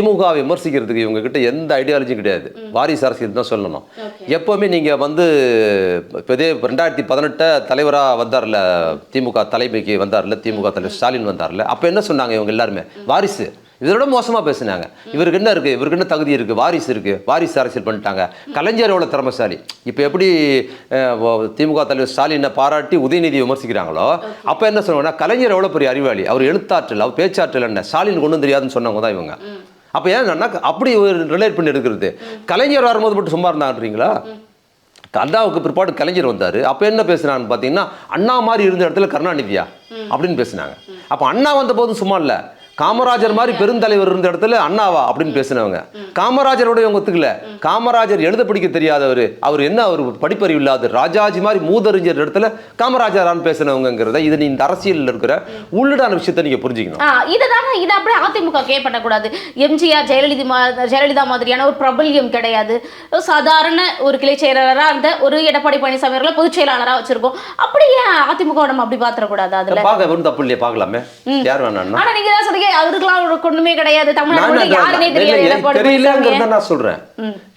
திமுக விமர்சிக்கிறதுக்கு இவங்க கிட்ட எந்த ஐடியாலஜியும் கிடையாது. வாரிசு அரசியல் தான் சொல்லணும். எப்பவுமே நீங்க வந்து இதே ரெண்டாயிரத்தி பதினெட்ட தலைவராக வந்தார்ல திமுக தலைமைக்கு வந்தார்ல திமுக தலைவர் ஸ்டாலின் வந்தார்ல அப்போ என்ன சொன்னாங்க இவங்க எல்லாருமே? வாரிசு. இதோட மோசமா பேசுனாங்க. இவருக்கு என்ன இருக்கு? இவருக்கு என்ன தகுதி இருக்கு? வாரிசு இருக்கு. வாரிசு அரசியல் பண்ணிட்டாங்க. கலைஞர் எவ்வளவு திறமசாலி? இப்போ எப்படி திமுக தலைவர் ஸ்டாலினை பாராட்டி உதயநிதி விமர்சிக்கிறாங்களோ அப்போ என்ன சொல்லுவாங்கன்னா கலைஞர் எவ்வளவு பெரிய அறிவாளி? அவர் எழுத்தாற்றல் அவர் பேச்சாற்றல் என்ன? ஸ்டாலின் கொண்டு தெரியாதுன்னு சொன்னவங்க தான் இவங்க. அப்போ ஏன் நான் அப்படி ஒரு ரிலேட் பண்ணி எடுக்கிறது கலைஞர் வரும்போது மட்டும் சும்மா இருந்தான்றீங்களா? அண்ணாவுக்கு பிற்பாடு கலைஞர் வந்தார். அப்போ என்ன பேசுனான்னு பார்த்தீங்கன்னா அண்ணா மாதிரி இருந்த இடத்துல கருணாநிதியா அப்படின்னு பேசுனாங்க. அப்போ அண்ணா வந்த போதும் சும்மா இல்லை. காமராஜர் மாதிரி பெருந்தலைவர் இருந்த இடத்துல அண்ணாவா அப்படின்னு பேசினவங்க. காமராஜரோட இவங்க ஒத்துக்கல. காமராஜர் எழுத படிக்க தெரியாதவர். அவர் என்ன அவர் படிப்பறிவு இல்லாத ராஜாஜி மாதிரி மூதறிஞர் இடத்துல காமராஜரான்னு பேசினவங்கிறத இது நீ இந்த அரசியலில் இருக்கிற உள்ளிடான விஷயத்தை நீங்கள் புரிஞ்சுக்கணும். இதுதானே இது அப்படியே அதிமுக கேட்படக்கூடாது எம்ஜிஆர் ஜெயலலிதா ஜெயலலிதா மாதிரியான ஒரு பிரபல்யம் கிடையாது. சாதாரண ஒரு கிளை செயலாளராக இருந்த ஒரு எடப்பாடி பழனிசாமி அவர்களை பொதுச் செயலாளராக வச்சிருக்கோம். அப்படி ஏன் அதிமுக நம்ம அப்படி பாத்திரக்கூடாது அதுல? பார்க்க தப்பு இல்லையா பார்க்கலாமே. யார் வேணாம்னா ஆனா நீங்க தான் சொல்றீங்க அவருக்கெல்லாம் ஒரு ஒண்ணுமே கிடையாது. தமிழ்நாடு யாருனே தெரியாது. தெரியலங்கிறத நான் சொல்றேன்.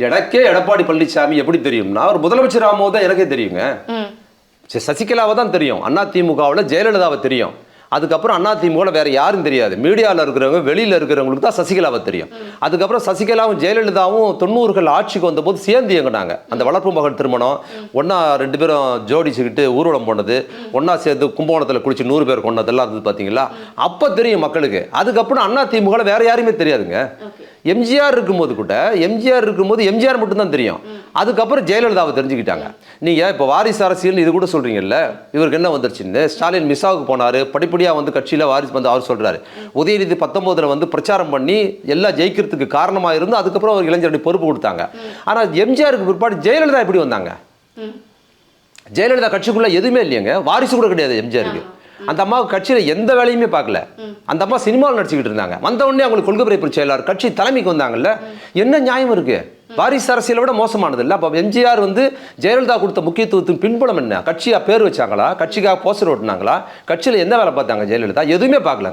எனக்கே எடப்பாடி பழனிசாமி எப்படி தெரியும்னா அவர் முதலமைச்சர் ஆகும்போது தான் எனக்கே தெரியுங்க. சசிகலாவை தான் தெரியும். அண்ணா திமுகவில் ஜெயலலிதாவை தெரியும். அதுக்கப்புறம் அண்ணா வேறு யாரும் தெரியாது. மீடியாவில் இருக்கிறவங்க வெளியில் இருக்கிறவங்களுக்கு தான் சசிகலாவை தெரியும். அதுக்கப்புறம் சசிகலாவும் ஜெயலலிதாவும் தொண்ணூறுகள் ஆட்சிக்கு வந்தபோது சேர்ந்து இயங்கினாங்க. அந்த வளர்ப்பு மகள் திருமணம் ஒன்றா ரெண்டு பேரும் ஜோடிச்சுக்கிட்டு ஊர்வலம் போனது ஒன்றா சேர்ந்து கும்பகோணத்தில் குளிச்சு நூறு பேர் கொண்டதெல்லாம் இருந்தது பார்த்தீங்களா அப்போ தெரியும் மக்களுக்கு. அதுக்கப்புறம் அண்ணா திமுகவில் வேறு யாருமே தெரியாதுங்க. எம்ஜிஆர் இருக்கும்போது கூட எம்ஜிஆர் இருக்கும்போது எம்ஜிஆர் மட்டும்தான் தெரியும். அதுக்கப்புறம் ஜெயலலிதாவை தெரிஞ்சுக்கிட்டாங்க. நீங்கள் இப்போ வாரிசு அரசியல் இது கூட சொல்கிறீங்கல்ல இவருக்கு என்ன வந்துருச்சுன்னு? ஸ்டாலின் மிஸ்ஸாவுக்கு படிப்படி படிப்படியா வந்து கட்சியில வாரிசு வந்து அவர் சொல்றாரு. உதயநிதி பத்தொன்பதுல வந்து பிரச்சாரம் பண்ணி எல்லாம் ஜெயிக்கிறதுக்கு காரணமாக இருந்து அதுக்கப்புறம் அவர் இளைஞருடைய பொறுப்பு கொடுத்தாங்க. ஆனால் எம்ஜிஆருக்கு பிற்பாடு ஜெயலலிதா எப்படி வந்தாங்க? ஜெயலலிதா கட்சிக்குள்ள எதுவுமே இல்லையங்க. வாரிசு கூட கிடையாது எம்ஜிஆருக்கு. அந்த அம்மாவுக்கு கட்சியில எந்த வேலையுமே பார்க்கல. அந்த அம்மா சினிமாவில் நடிச்சுக்கிட்டு இருந்தாங்க. வந்த உடனே அவங்களுக்கு கொள்கை பிரிப்பு செயலாளர் கட்சி தலைமைக்கு வந்தாங்கல்ல. என்ன நியாயம் இருக்கு? வாரிசு அரசியலை விட மோசமானது இல்லை. அப்போ எம்ஜிஆர் வந்து ஜெயலலிதா கொடுத்த முக்கியத்துவத்தின் பின்புலம் என்ன? கட்சியாக பேர் வச்சாங்களா? கட்சிக்காக போஸ்டர் ஓட்டினாங்களா? கட்சியில் என்ன வேலை பார்த்தாங்க ஜெயலலிதா? எதுவுமே பார்க்கல